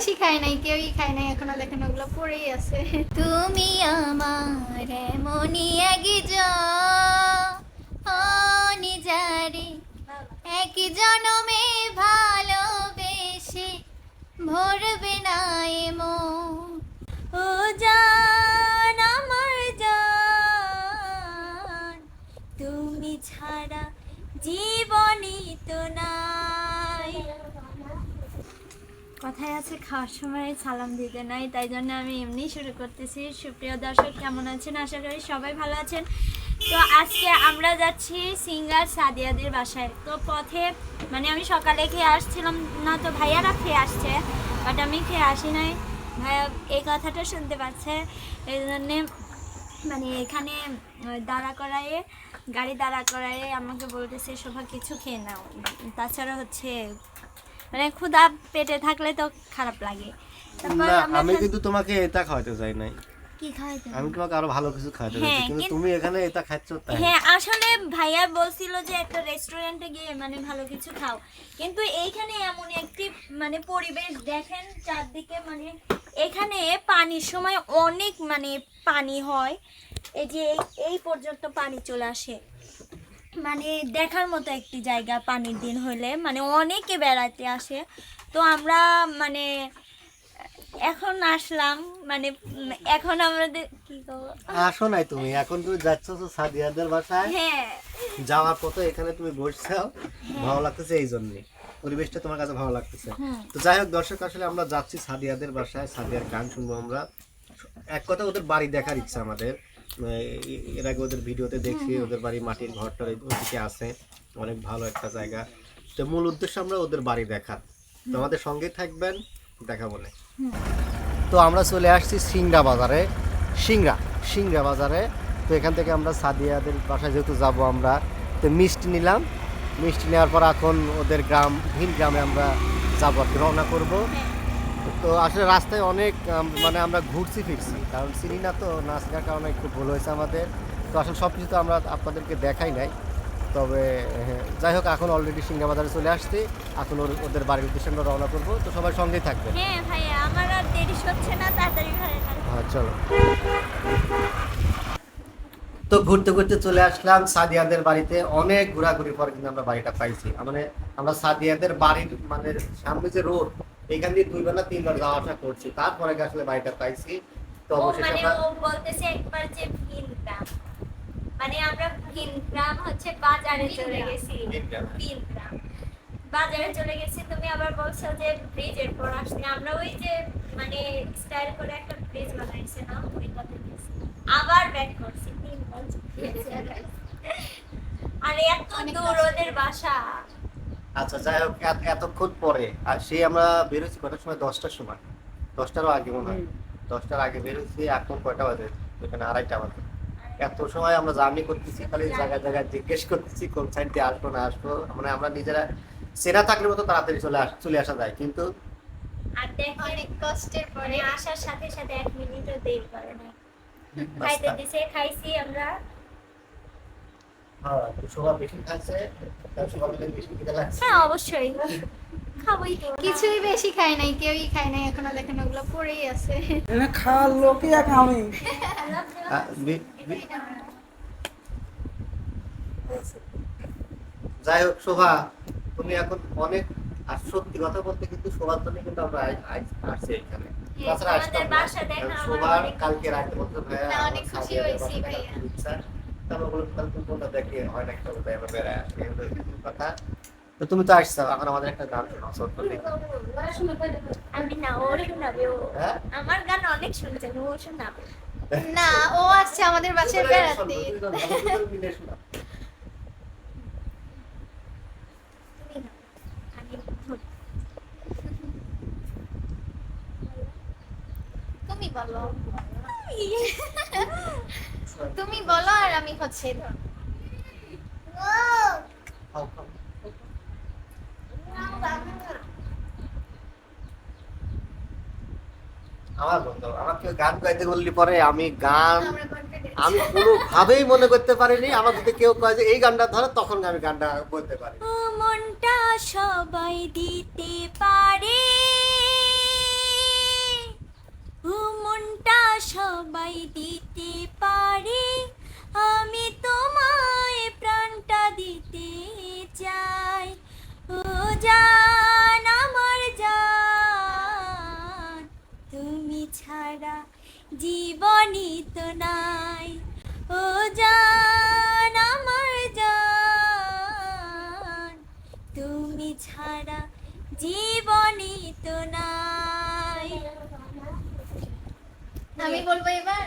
বেশি খায় নাই, কেউই খায় নাই, এখনও দেখেন ওগুলো পড়েই আছে। তুমি আমার এমনই একজন যারে এক জনমে ভালোবেসে ভরবে না এমো ও আমার জান, তুমি ছাড়া জীবনই তো নাই কথায় আছে, খাওয়ার সময় সালাম দিতে নাই, তাই জন্য আমি এমনি শুরু করতেছি। সুপ্রিয় দর্শক, কেমন আছেন? আশা করি সবাই ভালো আছেন। তো আজকে আমরা যাচ্ছি সিঙ্গার সাদিয়াদের বাসায়। তো পথে মানে আমি সকালে খেয়ে আসছিলাম, না তো ভাইয়ারা খেয়ে আসছে বাট আমি খেয়ে আসি নাই। ভাইয়া এই কথাটা শুনতে পাচ্ছে, এই জন্যে মানে এখানে দাঁড়া করায়ে, গাড়ি দাঁড়া করায়ে আমাকে বলতেছে, শোভা, কিছু খেয়ে নাও। তাছাড়া হচ্ছে মানে ক্ষুধা পেটে থাকলে তো খারাপ লাগে। না আমি কিন্তু তোমাকে এটা খাওয়াতে চাই নাই। আমি তোমাকে আরও ভালো কিছু খাওয়াতে হ্যাঁ, কিন্তু কিন্তু- তুমি এখানে এটা খাচ্ছ তাই। হ্যাঁ আসলে ভাইয়া বলছিল যে একটা রেস্টুরেন্টে গিয়ে মানে ভালো কিছু খাও। কিন্তু এইখানে এমন একটি মানে পরিবেশ দেখেন চারদিকে মানে এখানে পানির সময় অনেক মানে পানি হয়। এই যে এই পর্যন্ত পানি চলে আসে। মানে দেখার মতো একটি জায়গা পানির দিন হলে। মানে অনেকে বেড়াতে আসে। তো আমরা মানে এখন আসলাম। মানে এখন আমাদের কি করব? আসো নাই তুমি। এখন তুমি যাচ্ছ তো সাদিয়াদের বাসায়। হ্যাঁ। যাওয়ার পথে এখানে তুমি বসছো ভালো লাগতেছে এই জন্য। পরিবেশটা তোমার কাছে ভালো লাগতেছে। তো যাই হোক দর্শক আসলে আমরা যাচ্ছি সাদিয়াদের বাসায়। সাদিয়ার গান শুনব আমরা। এক কথা ওদের বাড়ি দেখার ইচ্ছা আমাদের। এর আগে ওদের ভিডিওতে দেখছি ওদের বাড়ি মাটির ঘরটার ওদিকে আছে। অনেক ভালো একটা জায়গা। তো মূল উদ্দেশ্য আমরা ওদের বাড়ি দেখা তো আমাদের সঙ্গে থাকবেন দেখা বলে তো আমরা চলে আসছি সিংড়া বাজারে। সিংড়া সিংড়া বাজারে। তো এখান থেকে আমরা সাদিয়াদের বাসায় যেহেতু যাব আমরা তো মিষ্টি নিলাম। মিষ্টি নেওয়ার পর এখন ওদের গ্রাম ভিন গ্রামে আমরা যাব আর কি রওনা করব। তো আসলে রাস্তায় অনেক মানে আমরা ঘুরছি ফিরছি। কারণ চিনি না তো নাচ গার কারণে একটু ভুল হয়েছে আমাদের। তো আসলে সব কিছু তো আমরা আপনাদেরকে দেখাই নাই। তবে হ্যাঁ, যাই হোক এখন অলরেডি সিংহা বাজারে চলে আসছি। এখন ওর- ওদের বাড়ির উদ্দেশ্যে আমরা রওনা করব। তো সবাই সঙ্গেই থাকবে। হ্যাঁ ভাইয়া আমার আর দেরি হচ্ছে না তাড়াতাড়ি ঘরে হ্যাঁ চলো। তো ঘুরতে ঘুরতে চলে আসলাম সাদিয়াদের বাড়িতে। অনেক ঘোরাঘুরি পরে কিন্তু আমরা বাড়িটা পাইছি। মানে আমরা সাদিয়াদের বাড়ির মানে সামনে যে রোড এখান দিয়ে দুই বেলা তিনবার যাওয়া আসা করছি। তারপরে আসলে বাড়িটা পাইছি। তো অবশেষে মানে আমরা বলতেছে একবার যে ভিন গ্রাম। মানে আমরা ভিন গ্রাম হচ্ছে বাজারে চলে গেছি। ভিনগ্রাম। বাজারে চলে গেছি তুমি আবার বলছো যে ব্রিজের পর আসছে আমরা ওই যে মানে স্টাইল করে একটা ব্রিজ বানাইছে না ওইটাতে গেছি। আবার ব্যাক করছি তিন বছর আর এত দূর ওদের বাসা। আচ্ছা যাই হোক এতক্ষণ পরে আর সেই আমরা বেরোচ্ছি কটার সময়? দশটার সময়। দশটারও আগে মনে হয়। দশটার আগে বেরোচ্ছি এখন কয়টা বাজে? এখানে আড়াইটা বাজে। এত সময় আমরা জার্নি করতেছি খালি জায়গায় জায়গায় জিজ্ঞেস করতেছি কোন সাইড দিয়ে আসব না আসব। মানে আমরা নিজেরা সেরা থাকলে মতো তাড়াতাড়ি চলে আস চলে আসা যায়। কিন্তু আর অনেক কষ্টের পরে আসার সাথে সাথে এক মিনিটও দেরি করে না খাইতে দিছে খাইছি আমরা হ্যাঁ সবার বেশি খাচ্ছে তার সবার মিলে বেশি খেতে লাগছে হ্যাঁ অবশ্যই। খাবোই তো। কিছুই বেশি খাই নাই কেউই খাই নাই এখনও দেখেন ওগুলো পড়েই আছে। এনে খাওয়ার লোকই এক আমি আহ, বি- বি- যাই হোক শোভা তুমি এখন অনেক আর সত্যি কথা বলতে কিন্তু শোভার জন্য কিন্তু আমরা আসছি এখানে। হ্যাঁ, তাছাড়া আসতাম শোভার কালকে রাতে বলতে ভাইয়া অনেক খুশি হয়েছি ভাইয়া। তারপর বললাম, তাহলে তুমি দেখে হয় আমরা বেড়ায় আসি কথা তো তুমি তো আসছো এখন আমাদের একটা গান শোনাও দেখি আমি না ও শোনাবে ও হ্যাঁ? আমার গান অনেক শুনছেন ও শোনাবে না ও আসছে আমাদের বাসায় বেড়াতে। তুমি বলো তুমি বলো আর আমি হচ্ছে। আমার বন্ধু আমাকে গান গাইতে বললি পরে আমি গান। আমি কোনোভাবেই মনে করতে পারিনি আমার যদি কেউ কয় যে এই গানটা ধরো তখন আমি গানটা বলতে পারি মনটা সবাই দিতে পারে মনটা সবাই দিতে পারে, আমি তোমায় প্রাণটা দিতে চাই। ও জান আমার জান, তুমি ছাড়া জীবনই তো নাই। ও জান আমার জান, তুমি ছাড়া জীবনই তো নাই। আমি বলব এবার?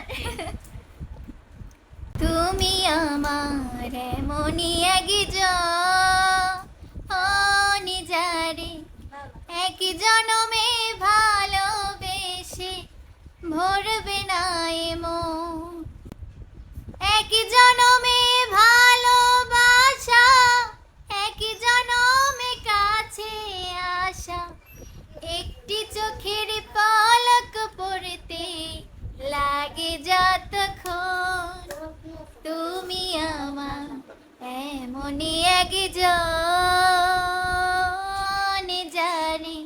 তুমি আমার এমনই একজন যারে এক জনমে ভালোবেসে ভরবে না এমন। মন এক জনমে ভালোবাসা এমনই একজন জানি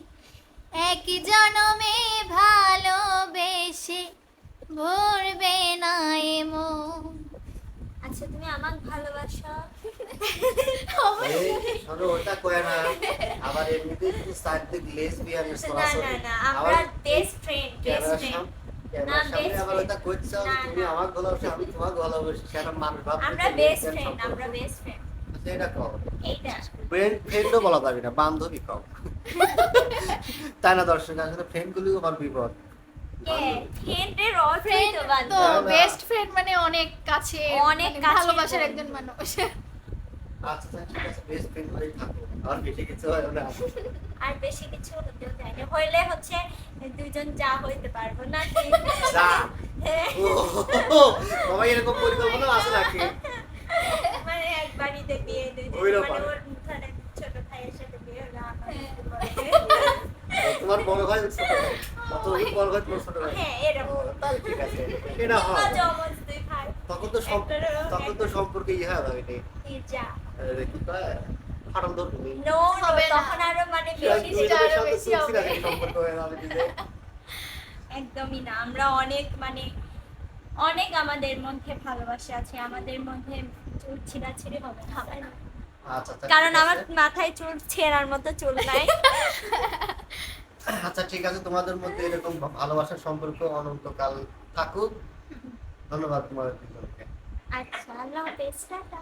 এক জনমে ভালোবেসে ভরবে না এমন। আচ্ছা তুমি আমাকে ভালোবাসো। শোনো, ওটা কয় না। আবার এমনিতেই কিন্তু চারদিক lesbian এর না ছড়াছড়ি। না না আমরা বেস্ট ফ্রেন্ড বেস্ট ফ্রেন্ড তুমি আমরা বেস্ট ফ্রেন্ড আমরা বেস্ট ফ্রেন্ড এটা কও। এইটা। Friend- friend বলা যাবে না, বান্ধবী কও। তাই না দর্শক? আসলে ফ্রেন্ড গুলিও আমার বিপদ। ফ্রেন্ড তো। বেস্ট ফ্রেন্ড মানে অনেক কাছে অনেক মানে ভালোবাসার একজন মানুষ। আচ্ছা ঠিক আছে বেস্ট ফ্রেন্ড হয়েই থাকো আর বেশি কিছু হয় না। আর বেশি কিছু হতেও চাই না। হইলে হচ্ছে দুজন যা হইতে পারব না। যা। হ্যাঁ, ও বাবা এরকম পরিকল্পনা আছে নাকি? বিয়ে। মানে ওর ধরেন ছোট ভাইয়ের সাথে বিয়ে হলো তোমার বড় ভাই বড় ভাই তোমার ছোট ভাই। হ্যাঁ এরকম। তাহলে ঠিক আছে। এটা হয়। তোমরা জমজ দুই ভাই। তখন তো তখন তো সম্পর্কে ইয়ে হয় যাবে যা। কি কয় ফাটল ধরবে নো হবে তখন আরও মানে বেশি আরও বেশি হবে। সম্পর্ক হয়ে যাবে একদমই না। আমরা অনেক মানে অনেক আমাদের মধ্যে ভালোবাসা আছে। আমাদের মধ্যে চুল ছিঁড়াছিঁড়ি হবে না হবে না। আচ্ছা আচ্ছা কারণ আমার মাথায় চুল ছেঁড়ার মতো চুল নাই। আচ্ছা ঠিক আছে তোমাদের মধ্যে এরকম ভালোবাসার সম্পর্ক অনন্তকাল থাকুক। ধন্যবাদ তোমাদের দুজনকে। আচ্ছা আল্লাহ হাফেজ টাটা।